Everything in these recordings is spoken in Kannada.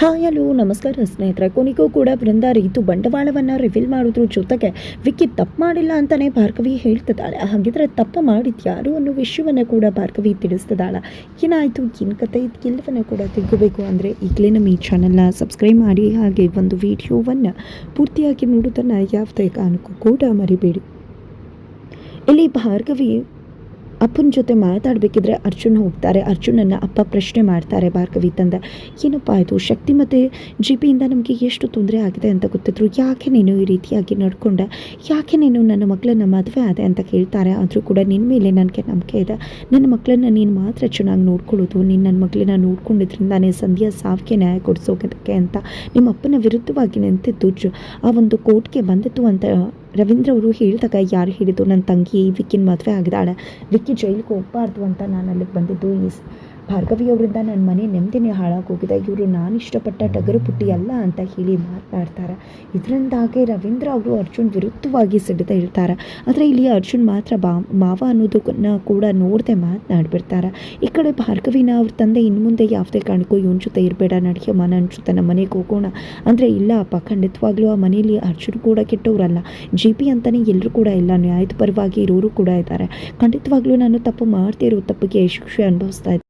ಹಾಯ್, ಹಲೋ, ನಮಸ್ಕಾರ ಸ್ನೇಹಿತರೆ. ಕೊನೆಗೂ ಕೂಡ ಬೃಂದ ರೀತು ಬಂಡವಾಳವನ್ನು ರಿವೀಲ್ ಮಾಡೋದ್ರ. ಜೊತೆಗೆ ವಿಕ್ಕಿ ತಪ್ಪು ಮಾಡಿಲ್ಲ ಅಂತಲೇ ಭಾರ್ಗವಿ ಹೇಳ್ತಿದ್ದಾಳೆ. ಹಾಗಿದ್ರೆ ತಪ್ಪು ಮಾಡಿದ್ಯಾರು ಅನ್ನೋ ವಿಷಯವನ್ನು ಕೂಡ ಭಾರ್ಗವಿ ತಿಳಿಸ್ತಿದ್ದಾಳೆ. ಏನಾಯಿತು? ಏನು ಕತೆ? ಇದಕ್ಕೆಲ್ಲವನ್ನು ಕೂಡ ತಿಳ್ಕೋಬೇಕು. ಅಂದರೆ ಈಗಲೇ ನಮ್ಮ ಈ ಚಾನಲ್ನ ಸಬ್ಸ್ಕ್ರೈಬ್ ಮಾಡಿ, ಹಾಗೆ ಒಂದು ವಿಡಿಯೋವನ್ನು ಪೂರ್ತಿಯಾಗಿ ನೋಡೋದನ್ನು ಯಾವುದೇ ಕಾರಣಕ್ಕೂ ಕೂಡ ಮರಿಬೇಡಿ. ಇಲ್ಲಿ ಭಾರ್ಗವಿ ಅಪ್ಪನ ಜೊತೆ ಮಾತಾಡಬೇಕಿದ್ರೆ ಅರ್ಜುನ್ ಹೋಗ್ತಾರೆ. ಅರ್ಜುನನ್ನು ಅಪ್ಪ ಪ್ರಶ್ನೆ ಮಾಡ್ತಾರೆ ಭಾರ್ಗವಿ ತಂದ. ಏನಪ್ಪ ಆಯಿತು ಶಕ್ತಿ ಮತ್ತು ಜಿ ಪಿಯಿಂದ ನಮಗೆ ಎಷ್ಟು ತೊಂದರೆ ಆಗಿದೆ ಅಂತ ಗೊತ್ತಿದ್ರು? ಯಾಕೆ ನೀನು ಈ ರೀತಿಯಾಗಿ ನಡ್ಕೊಂಡೆ? ಯಾಕೆ ನೀನು ನನ್ನ ಮಕ್ಕಳನ್ನ ಮದುವೆ ಆದೆ? ಅಂತ ಕೇಳ್ತಾರೆ. ಆದರೂ ಕೂಡ ನಿನ್ನ ಮೇಲೆ ನನಗೆ ನಂಬಿಕೆ ಇದೆ. ನನ್ನ ಮಕ್ಕಳನ್ನ ನೀನು ಮಾತ್ರ ಚೆನ್ನಾಗಿ ನೋಡ್ಕೊಳ್ಳೋದು. ನೀನು ನನ್ನ ಮಕ್ಕಳನ್ನ ನೋಡ್ಕೊಂಡಿದ್ರಿಂದಾನೇ ಸಂಧ್ಯಾ ಸಾವಿಗೆ ನ್ಯಾಯ ಕೊಡಿಸೋಗೋದಕ್ಕೆ ಅಂತ. ನಿಮ್ಮ ಅಪ್ಪನ ವಿರುದ್ಧವಾಗಿ ನಿಂತಿದ್ದು ಆ ಒಂದು ಕೋರ್ಟ್ಗೆ ಬಂದಿತ್ತು ಅಂತ ರವೀಂದ್ರ ಅವರು ಹೇಳಿದಾಗ ಯಾರು ಹೇಳಿದ್ದು? ನನ್ನ ತಂಗಿ ವಿಕ್ಕಿನ ಮದುವೆ ಆಗಿದ್ದಾಳೆ. ವಿಕ್ಕಿ ಜೈಲಿಗೆ ಹೋಗ್ಬಾರ್ದು ಅಂತ ನಾನು ಅಲ್ಲಿಗೆ ಬಂದಿದ್ದು. ಈ ಸ್- ಭಾರ್ಗವಿ ಅವರಿಂದ ನನ್ನ ಮನೆ ನೆಮ್ಮದಿನೇ ಹಾಳಾಗೋಗಿದೆ. ಇವರು ನಾನು ಇಷ್ಟಪಟ್ಟ ಟಗರು ಪುಟ್ಟಿ ಅಲ್ಲ ಅಂತ ಹೇಳಿ ಮಾತನಾಡ್ತಾರೆ ಇದರಿಂದಾಗಿ ರವೀಂದ್ರ ಅವರು ಅರ್ಜುನ್ ವಿರುದ್ಧವಾಗಿ ಸಿಡಿದ ಇರ್ತಾರೆ. ಆದರೆ ಇಲ್ಲಿ ಅರ್ಜುನ್ ಮಾತ್ರ ಬಾ, ಮಾವ ಅನ್ನೋದನ್ನ ಕೂಡ ನೋಡದೆ ಮಾತನಾಡ್ಬಿಡ್ತಾರೆ. ಈ ಕಡೆ ಭಾರ್ಗವಿನ ಅವ್ರ ತಂದೆ ಇನ್ನು ಮುಂದೆ ಯಾವುದೇ ಕಾರಣಕ್ಕೂ ಇವನ ಜೊತೆ ಇರಬೇಡ. ನಡಿಯಮ್ಮ ಮನ ಜೊತೆ ನಮ್ಮ ಮನೆಗೆ ಹೋಗೋಣ. ಅಂದರೆ ಇಲ್ಲ ಅಪ್ಪ, ಖಂಡಿತವಾಗ್ಲೂ ಆ ಮನೆಯಲ್ಲಿ ಅರ್ಜುನ್ ಕೂಡ ಕೆಟ್ಟವರಲ್ಲ. ಜಿ ಪಿ ಅಂತಲೇ ಎಲ್ಲರೂ ಕೂಡ ಇಲ್ಲ. ನ್ಯಾಯದ ಪರವಾಗಿ ಇರೋರು ಕೂಡ ಇದ್ದಾರೆ. ಖಂಡಿತವಾಗ್ಲೂ ನಾನು ತಪ್ಪು ಮಾಡ್ತಿರೋ ತಪ್ಪಿಗೆ ಶಿಕ್ಷೆ ಅನುಭವಿಸ್ತಾ ಇದ್ದೆ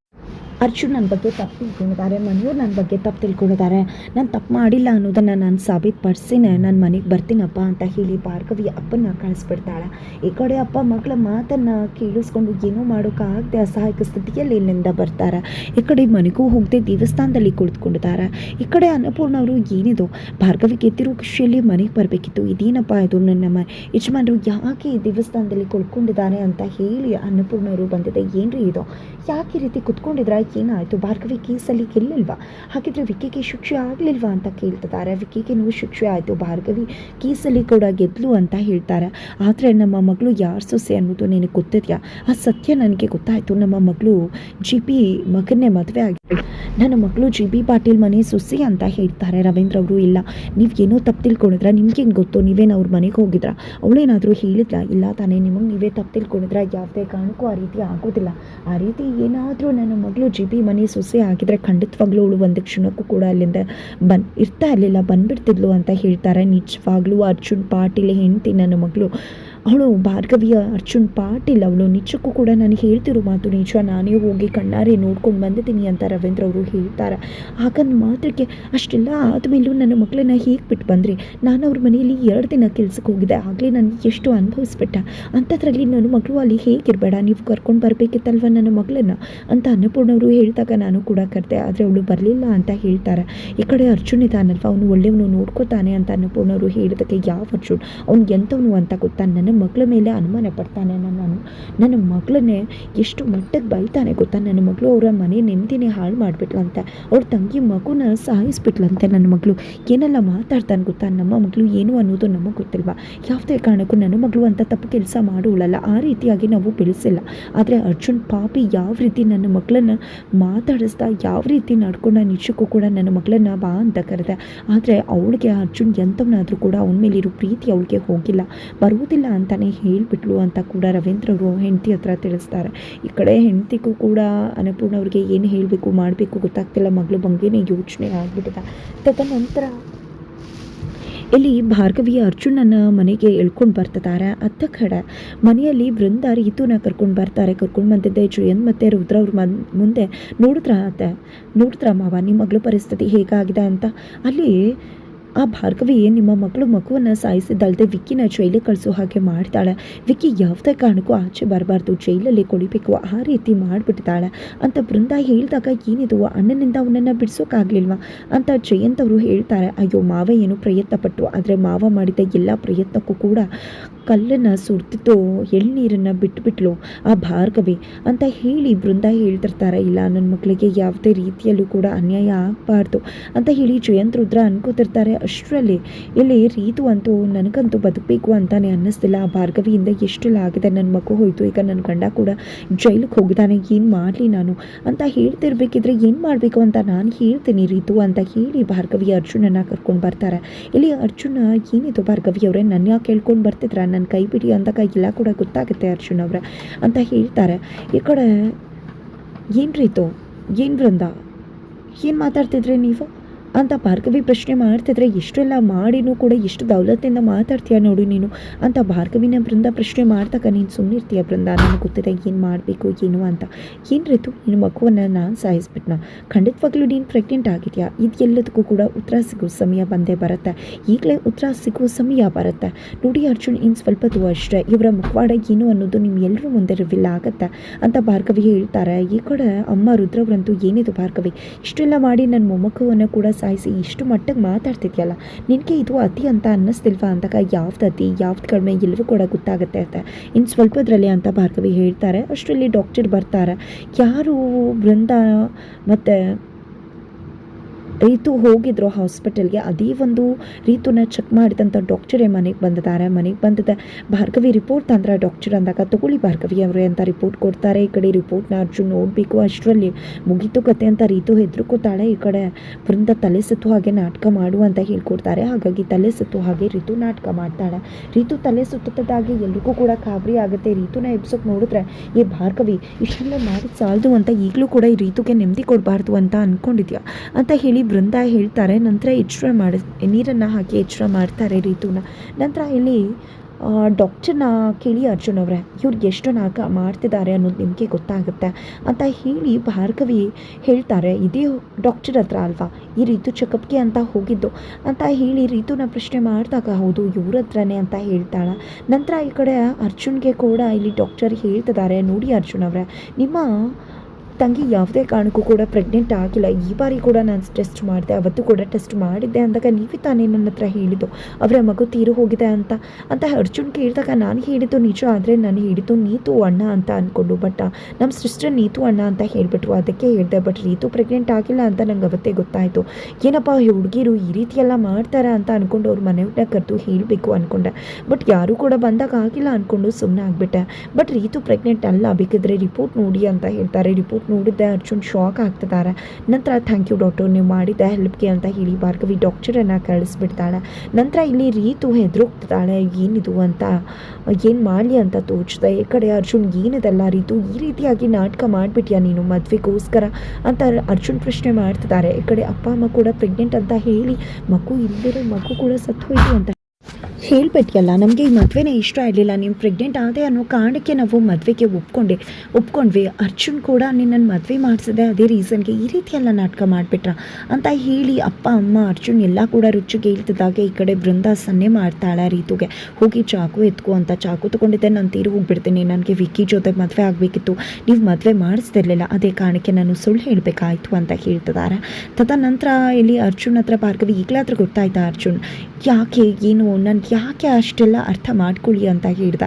ಅರ್ಜುನ್ ನನ್ನ ಬಗ್ಗೆ ತಪ್ಪು ತಿಳ್ಕೊಂಡಿದ್ದಾರೆ ಮನೆಯವ್ರು ನನ್ನ ಬಗ್ಗೆ ತಪ್ಪು ತಿಳ್ಕೊಂಡಿದ್ದಾರೆ. ನಾನು ತಪ್ಪು ಮಾಡಿಲ್ಲ ಅನ್ನೋದನ್ನು ನಾನು ಸಾಬೀತುಪಡಿಸಿನೇ, ನಾನು ಮನೆಗೆ ಬರ್ತೀನಪ್ಪ ಅಂತ ಹೇಳಿ ಭಾರ್ಗವಿ ಅಪ್ಪನ ಕಳಿಸ್ಬಿಡ್ತಾಳೆ. ಈ ಕಡೆ ಅಪ್ಪ ಮಗಳ ಮಾತನ್ನು ಕೇಳಿಸ್ಕೊಂಡು ಏನೂ ಮಾಡೋಕ್ಕಾಗದೆ ಅಸಹಾಯಕ ಸ್ಥಿತಿಯಲ್ಲಿ ಇಲ್ಲಿಂದ ಬರ್ತಾರೆ. ಈ ಕಡೆ ಮನೆಗೂ ಹೋಗದೆ ದೇವಸ್ಥಾನದಲ್ಲಿ ಕುಳಿತುಕೊಂಡಿದ್ದಾರೆ. ಈ ಕಡೆ ಅನ್ನಪೂರ್ಣ ಅವರು ಏನಿದು? ಭಾರ್ಗವಿ ಗೆದ್ದಿರೋ ಖುಷಿಯಲ್ಲಿ ಮನೆಗೆ ಬರಬೇಕಿತ್ತು. ಇದೇನಪ್ಪ ಇದು ನನ್ನ ಯಜಮಾನರು ಯಾಕೆ ಈ ದೇವಸ್ಥಾನದಲ್ಲಿ ಕುಳ್ಕೊಂಡಿದ್ದಾರೆ ಅಂತ ಹೇಳಿ ಅನ್ನಪೂರ್ಣವರು ಬಂದಿದೆ. ಏನ್ರಿ ಇದು? ಯಾಕೆ ರೀತಿ ಕುತ್ಕೊಂಡಿದ್ರ? ಏನಾಯಿತು? ಭಾರ್ಗವಿ ಕೇಸಲ್ಲಿ ಗೆಲ್ಲಿಲ್ವಾ? ಹಾಗಿದ್ರೆ ವಿಕ್ಕಿಗೆ ಶಿಕ್ಷೆ ಆಗಲಿಲ್ವಾ ಅಂತ ಕೇಳ್ತಿದ್ದಾರೆ. ವಿಕ್ಕಿಗೆನೂ ಶಿಕ್ಷೆ ಆಯಿತು? ಭಾರ್ಗವಿ ಕೇಸಲ್ಲಿ ಕೂಡ ಗೆದ್ಲು ಅಂತ ಹೇಳ್ತಾರೆ. ಆದರೆ ನಮ್ಮ ಮಗಳು ಯಾರು ಸೊಸೆ ಅನ್ನೋದು ನಿನಗೆ ಗೊತ್ತಿದೆಯಾ? ಆ ಸತ್ಯ ನನಗೆ ಗೊತ್ತಾಯಿತು. ನಮ್ಮ ಮಗಳು ಜಿ ಬಿ ಮಗನ್ನೇ ಮದುವೆ ಆಗಿ ನನ್ನ ಮಗಳು ಜಿ ಬಿ ಪಾಟೀಲ್ ಮನೆ ಸೊಸೆ ಅಂತ ಹೇಳ್ತಾರೆ. ರವೀಂದ್ರ ಅವರು ಇಲ್ಲ. ನೀವು ಏನೋ ತಪ್ಪು ತಿಳ್ಕೊಂಡಿದ್ರ? ನಿಮ್ಗೇನು ಗೊತ್ತು? ನೀವೇನು ಅವ್ರ ಮನೆಗೆ ಹೋಗಿದ್ರ? ಅವಳೇನಾದರೂ ಹೇಳಿದ್ರ ಇಲ್ಲ ತಾನೇ. ನಿಮಗೆ ನೀವೇ ತಪ್ಪು ತಿಳ್ಕೊಂಡಿದ್ರ? ಯಾವುದೇ ಕಾರಣಕ್ಕೂ ಆ ರೀತಿ ಆಗೋದಿಲ್ಲ. ಆ ರೀತಿ ಏನಾದರೂ ನನ್ನ ಮಗಳು ಜಿ ಬಿ ಮನಿ ಸೊಸೆ ಆಗಿದ್ರೆ ಖಂಡಿತವಾಗ್ಲೂ ಅವಳು ಒಂದು ಕ್ಷಣಕ್ಕೂ ಕೂಡ ಅಲ್ಲಿಂದ ಬನ್, ಇರ್ತಾ ಇರಲಿಲ್ಲ, ಬಂದ್ಬಿಡ್ತಿದ್ಲು ಅಂತ ಹೇಳ್ತಾರೆ. ನಿಜವಾಗ್ಲೂ ಅರ್ಜುನ್ ಪಾಟೀಲ್ ಹೆಂಡತಿ ನನ್ನ ಮಗಳು. ಅವಳು ಭಾರ್ಗವಿಯ ಅರ್ಜುನ್ ಪಾಟೀಲ್, ಅವಳು ನಿಜಕ್ಕೂ ಕೂಡ ನಾನು ಹೇಳ್ತಿರೋ ಮಾತು ನಿಜ. ನಾನೇ ಹೋಗಿ ಕಣ್ಣಾರೆ ನೋಡ್ಕೊಂಡು ಬಂದಿದ್ದೀನಿ ಅಂತ ರವೀಂದ್ರ ಅವರು ಹೇಳ್ತಾರೆ. ಹಾಗಂದು ಮಾತ್ರಕ್ಕೆ ಅಷ್ಟೆಲ್ಲ ಆದಮೇಲೂ ನನ್ನ ಮಕ್ಕಳನ್ನ ಹೀಗೆ ಬಿಟ್ಟು ಬಂದ್ರಿ? ನಾನು ಅವ್ರ ಮನೆಯಲ್ಲಿ ಎರಡು ದಿನ ಕೆಲ್ಸಕ್ಕೆ ಹೋಗಿದ್ದೆ. ಆಗಲೇ ನಾನು ಎಷ್ಟು ಅನುಭವಿಸ್ಬಿಟ್ಟೆ. ಅಂಥದ್ರಲ್ಲಿ ನನ್ನ ಮಗಳು ಅಲ್ಲಿ ಹೇಗಿರಬೇಡ? ನೀವು ಕರ್ಕೊಂಡು ಬರಬೇಕಿತ್ತಲ್ವ ನನ್ನ ಮಗಳನ್ನ? ಅಂತ ಅನ್ನಪೂರ್ಣವರು ಹೇಳಿದಾಗ ನಾನು ಕೂಡ ಕರೆದೆ. ಆದರೆ ಅವಳು ಬರಲಿಲ್ಲ ಅಂತ ಹೇಳ್ತಾರೆ. ಈ ಕಡೆ ಅರ್ಜುನ್ ಇದ್ದಾನಲ್ವ ಅವನು ಒಳ್ಳೆಯವನು ನೋಡ್ಕೋತಾನೆ ಅಂತ ಅನ್ನಪೂರ್ಣವರು ಹೇಳಿದಕ್ಕೆ ಯಾವ ಅರ್ಜುನ್? ಅವ್ನು ಎಂಥವನು ಅಂತ ಗೊತ್ತಾ? ನನ್ನ ಮಗಳ ಮೇಲೆ ಅನುಮಾನ ಪಡ್ತಾನೆ ನನ್ನ ನನ್ನ ಮಗಳನ್ನೇ ಎಷ್ಟು ಮಟ್ಟಕ್ಕೆ ಬೈತಾನೆ ಗೊತ್ತಾ? ನನ್ನ ಮಗಳು ಅವರ ಮನೆ ನೆಮ್ಮದಿನೇ ಹಾಳು ಮಾಡಿಬಿಟ್ಲಂತೆ. ಅವ್ರ ತಂಗಿ ಮಗುನ ಸಾಯಿಸ್ಬಿಟ್ಲಂತೆ ನನ್ನ ಮಗಳು. ಏನೆಲ್ಲ ಮಾತಾಡ್ತಾನೆ ಗೊತ್ತಾ? ನಮ್ಮ ಮಗಳು ಏನು ಅನ್ನೋದು ನಮಗೆ ಗೊತ್ತಿಲ್ವಾ? ಯಾವುದೇ ಕಾರಣಕ್ಕೂ ನನ್ನ ಮಗಳು ಅಂತ ತಪ್ಪು ಕೆಲಸ ಮಾಡೋಳಲ್ಲ ಆ ರೀತಿಯಾಗಿ ನಾವು ಬೆಳೆಸಿಲ್ಲ. ಆದರೆ ಅರ್ಜುನ್ ಪಾಪಿ ಯಾವ ರೀತಿ ನನ್ನ ಮಗಳನ್ನ ಮಾತಾಡಿಸ್ತಾ ಯಾವ ರೀತಿ ನಡ್ಕೊಂಡ ನಿಜಕ್ಕೂ ಕೂಡ ನನ್ನ ಮಗಳನ್ನ ಬಾ ಅಂತ ಕರೆದೆ. ಆದರೆ ಅವಳಿಗೆ ಅರ್ಜುನ್ ಎಂಥವನಾದರೂ ಕೂಡ ಅವನ ಮೇಲಿರೋ ಪ್ರೀತಿ ಅವಳಿಗೆ ಹೋಗಿಲ್ಲ. ಬರುವುದಿಲ್ಲ ಅಂತಲೇ ಹೇಳಿಬಿಟ್ಲು ಅಂತ ಕೂಡ ರವೀಂದ್ರ ಅವರು ಹೆಂಡತಿ ಹತ್ರ ತಿಳಿಸ್ತಾರೆ. ಈ ಕಡೆ ಹೆಂಡತಿಗೂ ಕೂಡ ಅನ್ನಪೂರ್ಣ ಅವ್ರಿಗೆ ಏನು ಹೇಳಬೇಕು, ಮಾಡಬೇಕು ಗೊತ್ತಾಗ್ತಿಲ್ಲ. ಮಗಳು ಬಂಗೇನೆ ಯೋಚನೆ ಆಗಿಬಿಟ್ಟಿದೆ. ತದನಂತರ ಇಲ್ಲಿ ಭಾರ್ಗವಿ ಅರ್ಜುನನ ಮನೆಗೆ ಎಳ್ಕೊಂಡು ಬರ್ತಿದ್ದಾರೆ. ಅತ್ತ ಕಡೆ ಮನೆಯಲ್ಲಿ ಬೃಂದ ರೀತುನ ಕರ್ಕೊಂಡು ಬರ್ತಾರೆ. ಕರ್ಕೊಂಡು ಬಂದಿದ್ದೆ ಜಯಂತ್ ಮತ್ತು ರುದ್ರ ಅವ್ರ ಮನ್, ಮುಂದೆ ನೋಡಿದ್ರ ಅತ್ತೆ? ನೋಡಿದ್ರ ಮಾವ? ನಿಮ್ಮ ಮಗಳ ಪರಿಸ್ಥಿತಿ ಹೇಗಾಗಿದೆ ಅಂತ? ಅಲ್ಲಿ ಆ ಭಾರ್ಗವಿ ನಿಮ್ಮ ಮಗಳು ಮಗುವನ್ನು ಸಾಯಿಸಿದ್ದಲ್ಲದೆ ವಿಕ್ಕಿನ ಜೈಲಿಗೆ ಕಳಿಸೋ ಹಾಗೆ ಮಾಡ್ತಾಳೆ. ವಿಕ್ಕಿ ಯಾವುದೇ ಕಾರಣಕ್ಕೂ ಆಚೆ ಬರಬಾರ್ದು. ಜೈಲಲ್ಲಿ ಕೊಡಿಬೇಕು ಆ ರೀತಿ ಮಾಡಿಬಿಡ್ತಾಳೆ ಅಂತ ಬೃಂದ ಹೇಳಿದಾಗ ಏನಿದು? ಅಣ್ಣನಿಂದ ಅವನನ್ನು ಬಿಡಿಸೋಕ್ಕಾಗಲಿಲ್ವಾ ಅಂತ ಜಯಂತ್ ಅವರು ಹೇಳ್ತಾರೆ. ಅಯ್ಯೋ, ಮಾವ ಏನು ಪ್ರಯತ್ನ ಪಟ್ಟು ಆದರೆ ಮಾವ ಮಾಡಿದ ಎಲ್ಲ ಪ್ರಯತ್ನಕ್ಕೂ ಕೂಡ ಕಲ್ಲನ್ನು ಸುಡ್ತಿದ್ದು ಎಳ್ನೀರನ್ನು ಬಿಟ್ಬಿಟ್ಲು. ಆ ಭಾರ್ಗವಿ ಅಂತ ಹೇಳಿ ಬೃಂದ ಹೇಳ್ತಿರ್ತಾರೆ. ಇಲ್ಲ ನನ್ನ ಮಕ್ಕಳಿಗೆ ಯಾವುದೇ ರೀತಿಯಲ್ಲೂ ಕೂಡ ಅನ್ಯಾಯ ಆಗಬಾರ್ದು. ಅಂತ ಹೇಳಿ ಜಯಂತ್ ರುದ್ರ ಅನ್ಕೋತಿರ್ತಾರೆ. ಅಷ್ಟರಲ್ಲಿ ಇಲ್ಲಿ ರೀತು ಅಂತೂ ನನಗಂತೂ ಬದುಕಬೇಕು ಅಂತಾನೆ ಅನ್ನಿಸ್ತಿಲ್ಲ. ಆ ಭಾರ್ಗವಿಯಿಂದ ಎಷ್ಟು ಆಗಿದೆ ನನ್ನ ಮಗು ಹೋಯಿತು. ಈಗ ನನ್ನ ಗಂಡ ಕೂಡ ಜೈಲಿಗೆ ಹೋಗಿದ್ದಾನೆ ಏನು ಮಾಡಲಿ ನಾನು? ಅಂತ ಹೇಳ್ತಿರ್ಬೇಕಿದ್ರೆ ಏನು ಮಾಡಬೇಕು ಅಂತ ನಾನು ಹೇಳ್ತೀನಿ ರೀತು ಅಂತ ಹೇಳಿ ಭಾರ್ಗವಿ ಅರ್ಜುನನ್ನ ಕರ್ಕೊಂಡು ಬರ್ತಾರೆ. ಇಲ್ಲಿ ಅರ್ಜುನ, ಏನಿದು ಭಾರ್ಗವಿ ಅವರೇ? ನನ್ನ ಯಾಕೆ ಕೇಳ್ಕೊಂಡು ಬರ್ತಿದ್ರ? ನನ್ನ ಕೈ ಬಿಡಿ ಅಂದಾಗ ಎಲ್ಲ ಕೂಡ ಗೊತ್ತಾಗುತ್ತೆ ಅರ್ಜುನ್ ಅವರ ಅಂತ ಹೇಳ್ತಾರೆ. ಈ ಕಡೆ, ಏನು ರೀತು? ಏನು ಬೃಂದ ಏನು ಮಾತಾಡ್ತಿದ್ರಿ ನೀವು? ಅಂತ ಭಾರ್ಗವಿ ಪ್ರಶ್ನೆ ಮಾಡ್ತಿದ್ರೆ ಎಷ್ಟೆಲ್ಲ ಮಾಡಿನೂ ಕೂಡ ಎಷ್ಟು ದೌಲತ್ತಿಂದ ಮಾತಾಡ್ತೀಯ ನೋಡು ನೀನು? ಅಂತ ಭಾರ್ಗವಿನ ಬೃಂದ ಪ್ರಶ್ನೆ ಮಾಡ್ತಕ್ಕ ನೀನು ಸುಮ್ಮನಿರ್ತೀಯ ಬೃಂದ? ನನಗೆ ಗೊತ್ತಿದೆ ಏನು ಮಾಡಬೇಕು, ಏನು ಅಂತ. ಏನು ರೀತು? ನಿನ್ನ ಮಗುವನ್ನು ನಾನು ಸಾಯಿಸ್ಬಿಟ್ನ? ಖಂಡಿತವಾಗ್ಲೂ ನೀನು ಪ್ರೆಗ್ನೆಂಟ್ ಆಗಿದೆಯಾ? ಇದು ಎಲ್ಲದಕ್ಕೂ ಕೂಡ ಉತ್ತರ ಸಿಗೋ ಸಮಯ ಬಂದೇ ಬರುತ್ತೆ. ಈಗಲೇ ಉತ್ತರ ಸಿಗೋ ಸಮಯ ಬರುತ್ತೆ. ನೋಡಿ ಅರ್ಜುನ್ ಇನ್ನು ಸ್ವಲ್ಪ ಹೊತ್ತು ಅಷ್ಟೇ. ಇವರ ಮುಖವಾಡ ಏನು ಅನ್ನೋದು ನಿಮ್ಮ ಎಲ್ಲರ ಮುಂದೆ ರಿವಿಲ್ ಆಗುತ್ತೆ, ಅಂತ ಭಾರ್ಗವಿ ಹೇಳ್ತಾರೆ. ಈ ಕಡೆ ಅಮ್ಮ ರುದ್ರವರಂತೂ, ಏನಿದು ಭಾರ್ಗವಿ? ಇಷ್ಟೆಲ್ಲ ಮಾಡಿ ನನ್ನ ಮೊಮ್ಮಕ್ಕವನ್ನು ಕೂಡ ಸಾಯಿಸಿ ಇಷ್ಟು ಮಟ್ಟಿಗೆ ಮಾತಾಡ್ತಿದ್ಯಲ್ಲ, ನಿನಗೆ ಇದು ಅತಿ ಅಂತ ಅನ್ನಿಸ್ತಿಲ್ವಾ? ಅಂದಾಗ ಯಾವ್ದು ಅತಿ, ಯಾವ್ದು ಕಡಿಮೆ ಎಲ್ಲರೂ ಕೂಡ ಗೊತ್ತಾಗುತ್ತೆ ಅಂತ. ಇನ್ನು ಸ್ವಲ್ಪದ್ರಲ್ಲಿ ಅಂತ ಭಾರ್ಗವಿ ಹೇಳ್ತಾರೆ, ಅಷ್ಟರಲ್ಲಿ ಡಾಕ್ಟರ್ ಬರ್ತಾರೆ. ಯಾರು ಬೃಂದ ಮತ್ತು ರೀತು ಹೋಗಿದ್ರು ಹಾಸ್ಪಿಟಲ್ಗೆ, ಅದೇ ಒಂದು ರೀತುನ ಚೆಕ್ ಮಾಡಿದಂಥ ಡಾಕ್ಟರೇ ಮನೆಗೆ ಬಂದಿದ್ದಾರೆ. ಮನೆಗೆ ಬಂದಿದೆ ಭಾರ್ಗವಿ ರಿಪೋರ್ಟ್ ತಂದ್ರೆ ಡಾಕ್ಟರ್ ಅಂದಾಗ, ತಗೊಳ್ಳಿ ಭಾರ್ಗವಿ ಅವರೇ ಅಂತ ರಿಪೋರ್ಟ್ ಕೊಡ್ತಾರೆ. ಈ ಕಡೆ ರಿಪೋರ್ಟ್ನ ಅರ್ಜುನ್ ನೋಡಬೇಕು. ಅಷ್ಟರಲ್ಲಿ ಮುಗೀತು ಕತೆ ಅಂತ ರೀತು ಹೆದರ್ಕೋತಾಳೆ. ಈ ಕಡೆ ಬೃಂದ ತಲೆ ಸುತ್ತು ಹಾಗೆ ನಾಟಕ ಮಾಡು ಅಂತ ಹೇಳ್ಕೊಡ್ತಾರೆ. ಹಾಗಾಗಿ ತಲೆ ಸುತ್ತು ಹಾಗೆ ರೀತು ನಾಟಕ ಮಾಡ್ತಾಳೆ. ರೀತು ತಲೆ ಸುತ್ತದಾಗಿ ಎಲ್ರಿಗೂ ಕೂಡ ಖಾಬರಿ ಆಗುತ್ತೆ. ರೀತುನ ಎಬ್ಸೋಕೆ ನೋಡಿದ್ರೆ, ಏ ಭಾರ್ಗವಿ ಇಷ್ಟೆಲ್ಲ ಮಾಡಿ ಸಾಲದು ಅಂತ ಈಗಲೂ ಕೂಡ ಈ ರೀತುಗೆ ನೆಮ್ಮದಿ ಕೊಡಬಾರ್ದು ಅಂತ ಅಂದ್ಕೊಂಡಿದ್ಯಾ ಅಂತ ಹೇಳಿ ಬೃಂದ ಹೇಳ್ತಾರೆ, ನಂತರ ಎಚ್ಚರ ಮಾಡಿ, ನೀರನ್ನು ಹಾಕಿ ಎಚ್ಚರ ಮಾಡ್ತಾರೆ ರೀತುನ. ನಂತರ ಇಲ್ಲಿ ಡಾಕ್ಟರ್ನ ಕೇಳಿ ಅರ್ಜುನ್ ಅವರೇ, ಇವ್ರು ಎಷ್ಟು ನಾಕ ಮಾಡ್ತಿದ್ದಾರೆ ಅನ್ನೋದು ನಿಮಗೆ ಗೊತ್ತಾಗುತ್ತೆ? ಅಂತ ಹೇಳಿ ಭಾರ್ಗವಿ ಹೇಳ್ತಾರೆ, ಇದೇ ಡಾಕ್ಟರ್ ಹತ್ರ ಅಲ್ವಾ? ಈ ರೀತು ಚೆಕಪ್ಗೆ ಅಂತ ಹೋಗಿದ್ದು. ಅಂತ ಹೇಳಿ ರೀತುನ ಪ್ರಶ್ನೆ ಮಾಡಿದಾಗ, ಹೌದು, ಇವ್ರ ಹತ್ರನೇ ಅಂತ ಹೇಳ್ತಾಳೆ. ನಂತರ ಈ ಕಡೆ ಅರ್ಜುನ್ಗೆ ಕೂಡ ಇಲ್ಲಿ ಡಾಕ್ಟರ್ ಹೇಳ್ತಿದ್ದಾರೆ ನೋಡಿ ಅರ್ಜುನ್ ಅವರೇ, ನಿಮ್ಮ ತಂಗಿ ಯಾವುದೇ ಕಾರಣಕ್ಕೂ ಕೂಡ ಪ್ರೆಗ್ನೆಂಟ್ ಆಗಿಲ್ಲ. ಈ ಬಾರಿ ಕೂಡ ನಾನು ಟೆಸ್ಟ್ ಮಾಡಿದೆ. ಅವತ್ತು ಕೂಡ ಟೆಸ್ಟ್ ಮಾಡಿದ್ದೆ ಅಂದಾಗ ನೀವೇ ತಾನೇ ನನ್ನ ಹತ್ರ ಹೇಳಿದ್ದು. ಅವರ ಮಗು ತೀರು ಹೋಗಿದೆ ಅಂತ ಅಂತ ಅರ್ಜುನ್ ಕೇಳಿದಾಗ ನಾನು ಹೇಳಿದ್ದು ನಿಜ, ಆದರೆ ನಾನು ಹೇಳಿದ್ದು ನೀತು ಅಣ್ಣ ಅಂತ ಅಂದ್ಕೊಂಡು ಬಟ್ ನಮ್ಮ ಸಿಸ್ಟರ್ ನೀತು ಅಣ್ಣ ಅಂತ ಹೇಳಿಬಿಟ್ರು. ಅದಕ್ಕೆ ಹೇಳಿದೆ ಬಟ್ ರೀತು ಪ್ರೆಗ್ನೆಂಟ್ ಆಗಿಲ್ಲ ಅಂತ ನಂಗೆ ಅವತ್ತೇ ಗೊತ್ತಾಯಿತು. ಏನಪ್ಪ ಹುಡುಗಿರು ಈ ರೀತಿಯೆಲ್ಲ ಮಾಡ್ತಾರಾ ಅಂತ ಅಂದ್ಕೊಂಡು ಅವ್ರ ಮನೆಯವ್ರನ್ನ ಕರೆದು ಹೇಳಬೇಕು ಅಂದ್ಕೊಂಡೆ ಬಟ್ ಯಾರೂ ಕೂಡ ಬಂದಾಗ ಆಗಿಲ್ಲ ಅಂದ್ಕೊಂಡು ಸುಮ್ಮನೆ ಆಗಿಬಿಟ್ಟೆ. ಬಟ್ ರೀತು ಪ್ರೆಗ್ನೆಂಟ್ ಅಲ್ಲ, ಬೇಕಿದ್ರೆ ರಿಪೋರ್ಟ್ ನೋಡಿ ಅಂತ ಹೇಳ್ತಾರೆ. ರಿಪೋರ್ಟ್ ನೋಡಿದ್ದೆ ಅರ್ಜುನ್ ಶಾಕ್ ಆಗ್ತಿದ್ದಾರೆ ನಂತರ ಥ್ಯಾಂಕ್ ಯು ಡಾಕ್ಟರ್ ನೀವು ಮಾಡಿದ್ದೆ ಹೆಲ್ಪ್ಗೆ ಅಂತ ಹೇಳಿ ಭಾರ್ಗವಿ ಡಾಕ್ಟರನ್ನು ಕಳಿಸ್ಬಿಡ್ತಾಳೆ. ನಂತರ ಇಲ್ಲಿ ರೀತು ಹೆದರೋಗ್ತಿದ್ದಾಳೆ ಏನಿದು ಅಂತ, ಏನು ಮಾಡಲಿ ಅಂತ ತೋಚಿದೆ. ಈ ಕಡೆ ಅರ್ಜುನ್ ಏನಿದೆಲ್ಲ ರೀತು, ಈ ರೀತಿಯಾಗಿ ನಾಟಕ ಮಾಡಿಬಿಟ್ಯಾ ನೀನು ಮದುವೆಗೋಸ್ಕರ ಅಂತ ಅರ್ಜುನ್ ಪ್ರಶ್ನೆ ಮಾಡ್ತಿದ್ದಾರೆ ಈ ಕಡೆ ಅಪ್ಪ ಅಮ್ಮ ಕೂಡ ಪ್ರೆಗ್ನೆಂಟ್ ಅಂತ ಹೇಳಿ, ಮಗು ಇಲ್ಲದಿರೋ ಮಗು ಕೂಡ ಸತ್ತು ಹೋಯಿತು ಅಂತ ಹೇಳ್ಬಿಟ್ಟಿಯಲ್ಲ ನಮಗೆ ಈ ಮದುವೆನೇ ಇಷ್ಟ ಆಗಲಿಲ್ಲ ನೀವು ಪ್ರೆಗ್ನೆಂಟ್ ಆದೆ ಅನ್ನೋ ಕಾರಣಕ್ಕೆ ನಾವು ಮದುವೆಗೆ ಒಪ್ಕೊಂಡೆ, ಒಪ್ಕೊಂಡ್ವಿ. ಅರ್ಜುನ್ ಕೂಡ ನಿನ್ನನ್ನು ಮದುವೆ ಮಾಡಿಸಿದೆ ಅದೇ ರೀಸನ್ಗೆ ಈ ರೀತಿಯೆಲ್ಲ ನಾಟಕ ಮಾಡಿಬಿಟ್ರ ಅಂತ ಹೇಳಿ ಅಪ್ಪ, ಅಮ್ಮ, ಅರ್ಜುನ್ ಎಲ್ಲ ಕೂಡ ರುಚಿಗೆ ಹೇಳ್ತಿದ್ದಾಗ ಈ ಕಡೆ ಬೃಂದ ಸನ್ನೆ ಮಾಡ್ತಾಳೆ ರೀತುಗೆ. ಹೋಗಿ ಚಾಕು ಎತ್ಕೋ ಅಂತ ಚಾಕು ತೊಗೊಂಡಿದ್ದೆ. ನಾನು ತೀರು ಹೋಗ್ಬಿಡ್ತೀನಿ. ನನಗೆ ವಿಕ್ಕಿ ಜೊತೆ ಮದುವೆ ಆಗಬೇಕಿತ್ತು. ನೀವು ಮದುವೆ ಮಾಡಿಸ್ತಿರ್ಲಿಲ್ಲ ಅದೇ ಕಾರಣಕ್ಕೆ ನಾನು ಸುಳ್ಳು ಹೇಳಬೇಕಾಯ್ತು ಅಂತ ಹೇಳ್ತಿದ್ದಾರೆ ತದನಂತರ ಇಲ್ಲಿ ಅರ್ಜುನ್ ಹತ್ರ ಭಾರ್ಗವಿ ಈಗಲಾದ್ರೂ ಗೊತ್ತಾಯ್ತಾ ಅರ್ಜುನ್? ಯಾಕೆ, ಏನು, ನನಗೆ ಯಾಕೆ ಅಷ್ಟೆಲ್ಲ ಅರ್ಥ ಮಾಡ್ಕೊಳ್ಳಿ ಅಂತ ಹೇಳ್ದ.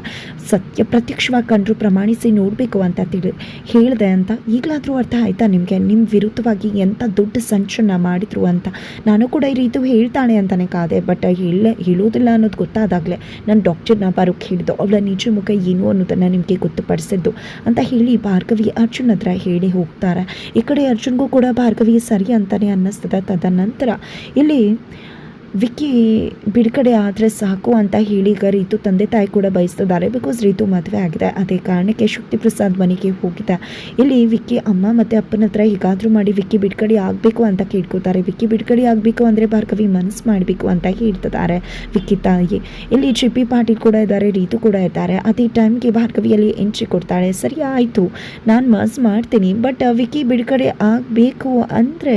ಸತ್ಯ ಪ್ರತ್ಯಕ್ಷವಾಗಿ ಕಂಡ್ರು ಪ್ರಮಾಣಿಸಿ ನೋಡಬೇಕು ಅಂತ ತಿಳಿ, ಹೇಳಿದೆ ಅಂತ ಈಗಲಾದರೂ ಅರ್ಥ ಆಯ್ತಾ ನಿಮಗೆ? ನಿಮ್ಮ ವಿರುದ್ಧವಾಗಿ ಎಂಥ ದೊಡ್ಡ ಸಂಚನ ಮಾಡಿದ್ರು ಅಂತ? ನಾನು ಕೂಡ ಈ ರೀತಿ ಹೇಳ್ತಾಳೆ ಅಂತಲೇ ಕಾದೆ ಬಟ್ ಹೇಳ ಹೇಳೋದಿಲ್ಲ ಅನ್ನೋದು ಗೊತ್ತಾದಾಗಲೇ ನಾನು ಡಾಕ್ಟರ್ನ ಬರೋಕ್ಕೆ ಹೇಳಿದ್ದು ಅವಳ ನಿಜ ಮುಖ ಏನು ಅನ್ನೋದನ್ನು ನಿಮಗೆ ಗೊತ್ತುಪಡಿಸಿದ್ದು ಅಂತ ಹೇಳಿ ಭಾರ್ಗವಿ ಅರ್ಜುನ್ ಹತ್ರ ಹೇಳಿ ಹೋಗ್ತಾರೆ. ಈ ಕಡೆ ಅರ್ಜುನ್ಗೂ ಕೂಡ ಭಾರ್ಗವಿ ಸರಿ ಅಂತಲೇ ಅನ್ನಿಸ್ತದೆ. ತದನಂತರ ಇಲ್ಲಿ ವಿಕ್ಕಿ ಬಿಡುಗಡೆ ಆದರೆ ಸಾಕು ಅಂತ ಹೇಳಿ ಈಗ ರೀತು ತಂದೆ ತಾಯಿ ಕೂಡ ಬಯಸ್ತಿದ್ದಾರೆ. ಬಿಕಾಸ್ ರೀತು ಮದುವೆ ಆಗಿದೆ. ಅದೇ ಕಾರಣಕ್ಕೆ ಶಕ್ತಿ ಪ್ರಸಾದ್ ಮನೆಗೆ ಹೋಗಿದೆ. ಇಲ್ಲಿ ವಿಕ್ಕಿ ಅಮ್ಮ ಮತ್ತು ಅಪ್ಪನ ಹತ್ರ ಹೀಗಾದರೂ ಮಾಡಿ ವಿಕ್ಕಿ ಬಿಡುಗಡೆ ಆಗಬೇಕು ಅಂತ ಕೇಳ್ಕೊತಾರೆ. ವಿಕ್ಕಿ ಬಿಡುಗಡೆ ಆಗಬೇಕು ಅಂದರೆ ಭಾರ್ಗವಿ ಮನಸ್ಸು ಮಾಡಬೇಕು ಅಂತ ಹೇಳ್ತಿದ್ದಾರೆ ವಿಕ್ಕಿ ತಾಯಿ. ಇಲ್ಲಿ ಜಿ ಪಿ ಪಾಟೀಲ್ ಕೂಡ ಇದ್ದಾರೆ, ರೀತು ಕೂಡ ಇದ್ದಾರೆ. ಅದೇ ಟೈಮ್ಗೆ ಭಾರ್ಗವಿಯಲ್ಲಿ ಎಂಟ್ರಿ ಕೊಡ್ತಾಳೆ. ಸರಿ ಆಯಿತು, ನಾನು ಮಸ್ ಮಾಡ್ತೀನಿ. ಬಟ್ ವಿಕ್ಕಿ ಬಿಡುಗಡೆ ಆಗಬೇಕು ಅಂದರೆ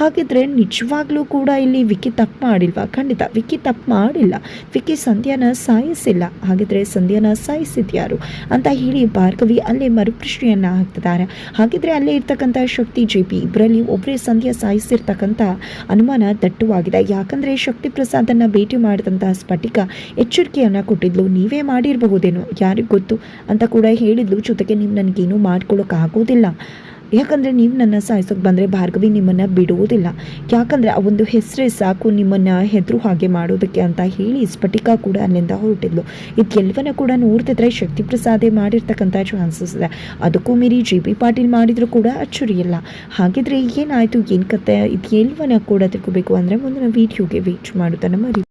ಹಾಗಿದ್ರೆ ನಿಜವಾಗ್ಲೂ ಕೂಡ ಇಲ್ಲಿ ವಿಕ್ಕಿ ತಪ್ಪು ಮಾಡಿಲ್ವಾ ಖಂಡಿತ. ವಿಕ್ಕಿ ತಪ್ಪು ಮಾಡಿಲ್ಲ. ವಿಕ್ಕಿ ಸಂಧ್ಯಾನ ಸಾಯಿಸಿಲ್ಲ. ಹಾಗಿದ್ರೆ ಸಂಧ್ಯಾನ ಸಾಯಿಸಿದ್ಯಾರು? ಅಂತ ಹೇಳಿ ಭಾರ್ಗವಿ ಅಲ್ಲೇ ಮರುಪ್ರಶ್ನೆಯನ್ನು ಹಾಕ್ತಿದ್ದಾರೆ. ಹಾಗಿದ್ರೆ ಅಲ್ಲೇ ಇರ್ತಕ್ಕಂಥ ಶಕ್ತಿ ಜೆ ಪಿ. ಇಬ್ಬರಲ್ಲಿ ಒಬ್ಬರೇ ಸಂಧ್ಯಾ ಸಾಯಿಸಿರ್ತಕ್ಕಂಥ ಅನುಮಾನ ದಟ್ಟುವಾಗಿದೆ. ಯಾಕಂದರೆ ಶಕ್ತಿ ಪ್ರಸಾದನ್ನು ಭೇಟಿ ಮಾಡಿದಂತಹ ಸ್ಫಟಿಕ ಎಚ್ಚರಿಕೆಯನ್ನು ಕೊಟ್ಟಿದ್ಲು. ನೀವೇ ಮಾಡಿರಬಹುದೇನೋ? ಯಾರಿಗೆ ಗೊತ್ತು? ಅಂತ ಕೂಡ ಹೇಳಿದ್ಲು. ಜೊತೆಗೆ ನೀವು ನನಗೇನು ಮಾಡ್ಕೊಳ್ಳೋಕ್ಕಾಗೋದಿಲ್ಲ ಯಾಕಂದರೆ ನೀವು ನನ್ನ ಸಾಯಿಸೋಕೆ ಬಂದರೆ ಭಾರ್ಗವಿ ನಿಮ್ಮನ್ನು ಬಿಡುವುದಿಲ್ಲ ಯಾಕಂದರೆ ಆ ಒಂದು ಹೆಸರೇ ಸಾಕು ನಿಮ್ಮನ್ನು ಹೆದರು ಹಾಗೆ ಮಾಡೋದಕ್ಕೆ ಅಂತ ಹೇಳಿ ಸ್ಫಟಿಕ ಕೂಡ ಅಲ್ಲಿಂದ ಹೊರಟಿದ್ಲು. ಇದೆಲ್ಲವನ್ನ ಕೂಡ ನೋಡ್ತಿದ್ರೆ ಶಕ್ತಿ ಪ್ರಸಾದೇ ಮಾಡಿರ್ತಕ್ಕಂಥ ಚಾನ್ಸಸ್ ಇದೆ. ಅದಕ್ಕೂ ಮೀರಿ ಜಿ ಬಿ ಪಾಟೀಲ್ ಮಾಡಿದರೂ ಕೂಡ ಅಚ್ಚುರಿ ಇಲ್ಲ. ಹಾಗಿದ್ರೆ ಏನಾಯಿತು? ಏನು ಕತೆ? ಇದು ಎಲ್ಲವನ್ನ ಕೂಡ ತಿಳ್ಕೋಬೇಕು ಅಂದರೆ ಮುಂದಿನ ವೀಡಿಯೋಗೆ ವೇಟ್ ಮಾಡೋದನ್ನು ಮರಿ